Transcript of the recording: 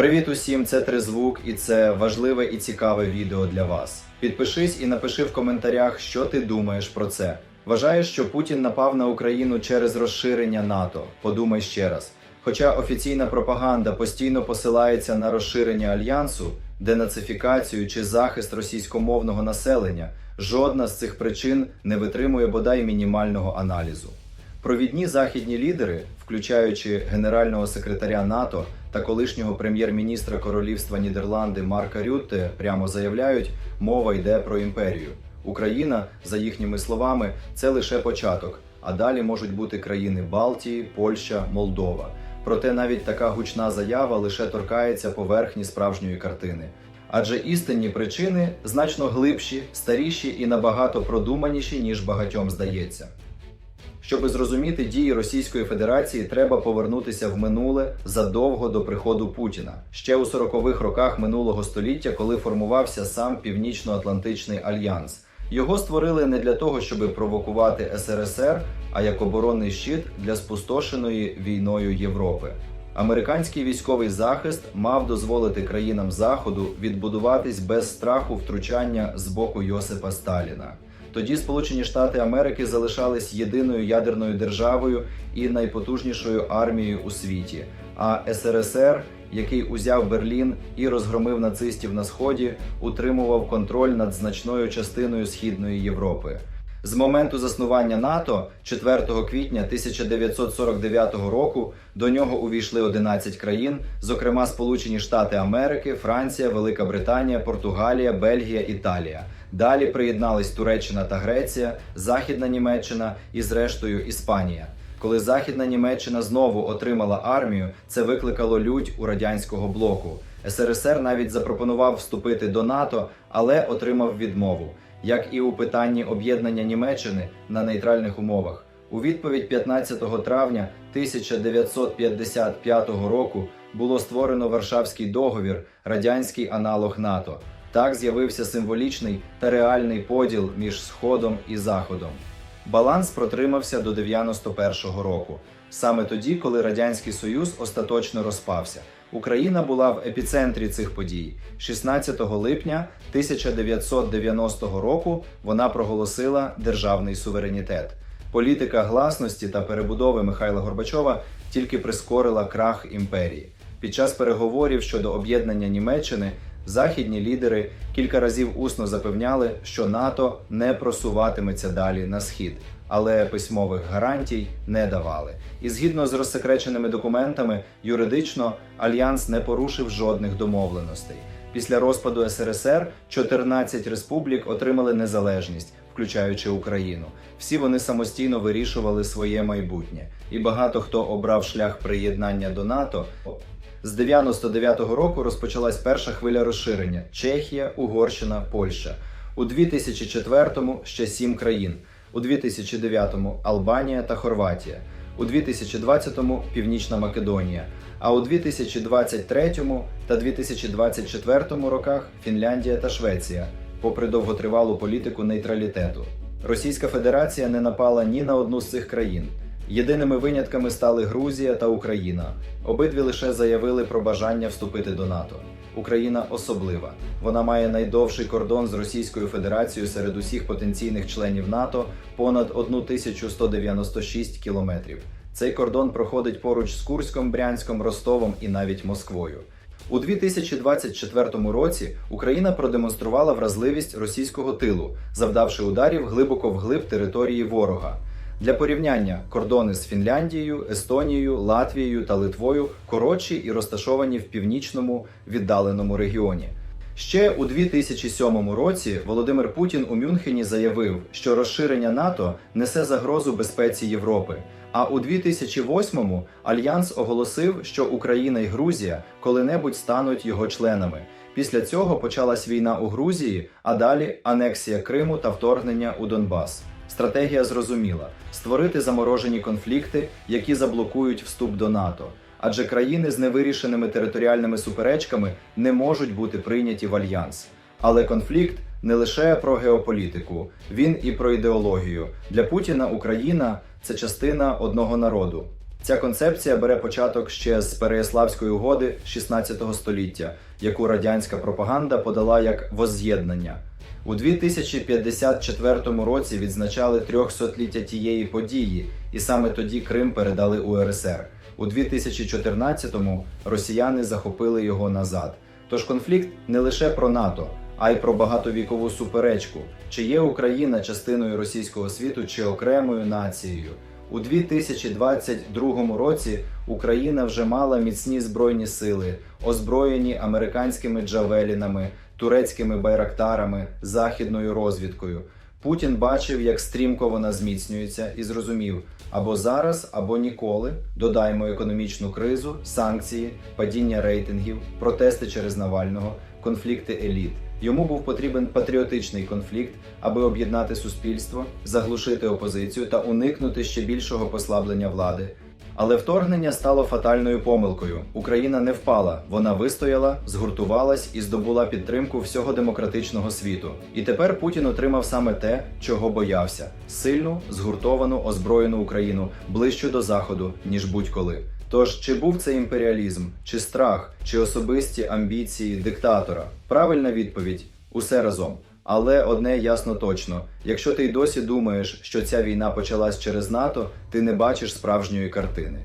Привіт усім, це Тризвук, і це важливе і цікаве відео для вас. Підпишись і напиши в коментарях, що ти думаєш про це. Вважаєш, що Путін напав на Україну через розширення НАТО. Подумай ще раз. Хоча офіційна пропаганда постійно посилається на розширення альянсу, денацифікацію чи захист російськомовного населення, жодна з цих причин не витримує бодай мінімального аналізу. Провідні західні лідери, включаючи генерального секретаря НАТО та колишнього прем'єр-міністра Королівства Нідерланди Марка Рютте, прямо заявляють, мова йде про імперію. Україна, за їхніми словами, це лише початок, а далі можуть бути країни Балтії, Польща, Молдова. Проте навіть така гучна заява лише торкається поверхні справжньої картини. Адже істинні причини значно глибші, старіші і набагато продуманіші, ніж багатьом здається. Щоби зрозуміти дії Російської Федерації, треба повернутися в минуле задовго до приходу Путіна ще у 40-х роках минулого століття, коли формувався сам Північно-Атлантичний альянс. Його створили не для того, щоб провокувати СРСР, а як оборонний щит для спустошеної війною Європи. Американський військовий захист мав дозволити країнам Заходу відбудуватись без страху втручання з боку Йосипа Сталіна. Тоді Сполучені Штати Америки залишались єдиною ядерною державою і найпотужнішою армією у світі. А СРСР, який узяв Берлін і розгромив нацистів на сході, утримував контроль над значною частиною східної Європи. З моменту заснування НАТО, 4 квітня 1949 року, до нього увійшли 11 країн, зокрема Сполучені Штати Америки, Франція, Велика Британія, Португалія, Бельгія, Італія. Далі приєднались Туреччина та Греція, Західна Німеччина і, зрештою, Іспанія. Коли Західна Німеччина знову отримала армію, це викликало лють у радянського блоку. СРСР навіть запропонував вступити до НАТО, але отримав відмову, як і у питанні об'єднання Німеччини на нейтральних умовах. У відповідь 15 травня 1955 року було створено Варшавський договір, радянський аналог НАТО. Так з'явився символічний та реальний поділ між Сходом і Заходом. Баланс протримався до 91-го року. Саме тоді, коли Радянський Союз остаточно розпався. Україна була в епіцентрі цих подій. 16 липня 1990 року вона проголосила державний суверенітет. Політика гласності та перебудови Михайла Горбачова тільки прискорила крах імперії. Під час переговорів щодо об'єднання Німеччини західні лідери кілька разів усно запевняли, що НАТО не просуватиметься далі на схід, але письмових гарантій не давали. І згідно з розсекреченими документами, юридично альянс не порушив жодних домовленостей. Після розпаду СРСР 14 республік отримали незалежність, включаючи Україну. Всі вони самостійно вирішували своє майбутнє, і багато хто обрав шлях приєднання до НАТО. З 99-го року розпочалась перша хвиля розширення: Чехія, Угорщина, Польща. У 2004-му ще сім країн. У 2009-му Албанія та Хорватія. У 2020-му Північна Македонія. А у 2023 та 2024 роках Фінляндія та Швеція, попри довготривалу політику нейтралітету. Російська Федерація не напала ні на одну з цих країн. Єдиними винятками стали Грузія та Україна. Обидві лише заявили про бажання вступити до НАТО. Україна особлива. Вона має найдовший кордон з Російською Федерацією серед усіх потенційних членів НАТО понад 1196 кілометрів. Цей кордон проходить поруч з Курськом, Брянськом, Ростовом і навіть Москвою. У 2024 році Україна продемонструвала вразливість російського тилу, завдавши ударів глибоко вглиб території ворога. Для порівняння кордони з Фінляндією, Естонією, Латвією та Литвою коротші і розташовані в північному віддаленому регіоні. Ще у 2007 році Володимир Путін у Мюнхені заявив, що розширення НАТО несе загрозу безпеці Європи. А у 2008-му Альянс оголосив, що Україна і Грузія коли-небудь стануть його членами. Після цього почалась війна у Грузії, а далі анексія Криму та вторгнення у Донбас. Стратегія зрозуміла створити заморожені конфлікти, які заблокують вступ до НАТО. Адже країни з невирішеними територіальними суперечками не можуть бути прийняті в альянс. Але конфлікт не лише про геополітику, він і про ідеологію. Для Путіна Україна це частина одного народу. Ця концепція бере початок ще з Переяславської угоди 16 століття, яку радянська пропаганда подала як возз'єднання. У 2054 році відзначали 300-ліття тієї події, і саме тоді Крим передали УРСР. У 2014-му росіяни захопили його назад. Тож конфлікт не лише про НАТО, а й про багатовікову суперечку, чи є Україна частиною російського світу чи окремою нацією. У 2022 році Україна вже мала міцні збройні сили, озброєні американськими джавелінами, турецькими байрактарами, західною розвідкою. Путін бачив, як стрімко вона зміцнюється, і зрозумів: або зараз, або ніколи. Додаємо економічну кризу, санкції, падіння рейтингів, протести через Навального, конфлікти еліт. Йому був потрібен патріотичний конфлікт, аби об'єднати суспільство, заглушити опозицію та уникнути ще більшого послаблення влади. Але вторгнення стало фатальною помилкою. Україна не впала, вона вистояла, згуртувалась і здобула підтримку всього демократичного світу. І тепер Путін отримав саме те, чого боявся: сильну, згуртовану, озброєну Україну ближче до заходу, ніж будь-коли. Тож, чи був це імперіалізм, чи страх, чи особисті амбіції диктатора? Правильна відповідь усе разом. Але одне ясно точно: якщо ти й досі думаєш, що ця війна почалась через НАТО, ти не бачиш справжньої картини.